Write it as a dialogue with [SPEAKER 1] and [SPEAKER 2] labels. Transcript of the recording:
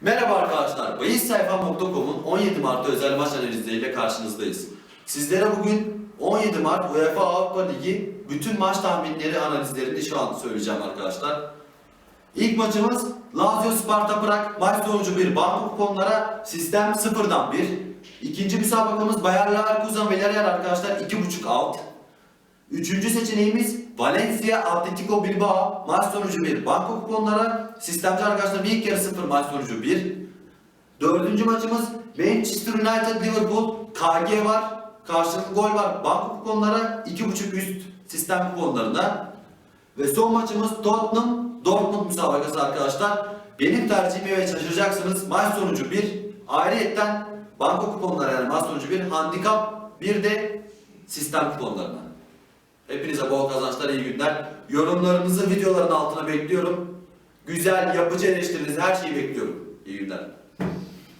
[SPEAKER 1] Merhaba arkadaşlar, bayissayfam.com'un 17 Mart'ta özel maç analizleriyle karşınızdayız. Sizlere bugün 17 Mart UEFA Avrupa Ligi bütün maç tahminleri analizlerini şu an söyleyeceğim arkadaşlar. İlk maçımız Lazio Sparta Prag maç sonucu 1 banko kuponlara sistem 0'dan 1. İkinci müsabakamız Bayer Leverkusen Villarreal arkadaşlar 2.5 alt. Üçüncü seçeneğimiz Valencia Atletico Bilbao maç sonucu 1 banko kuponlara sistemci arkadaşlar bir yarı 0 maç sonucu 1. Dördüncü maçımız Manchester United Liverpool KG var. Karşılıklı gol var. Banko kuponlara 2.5 üst sistem kuponlarında. Ve son maçımız Tottenham Dortmund müsabakası arkadaşlar. Benim tercihimi ve şaşıracaksınız. Maç sonucu 1. Ayrıyetten banko kuponları yani maç sonucu 1. Handikap 1 de sistem kuponlarına. Hepinize bol kazançlar, iyi günler. Yorumlarınızı videoların altına bekliyorum. Güzel, yapıcı eleştirinizi her şeyi bekliyorum. İyi günler.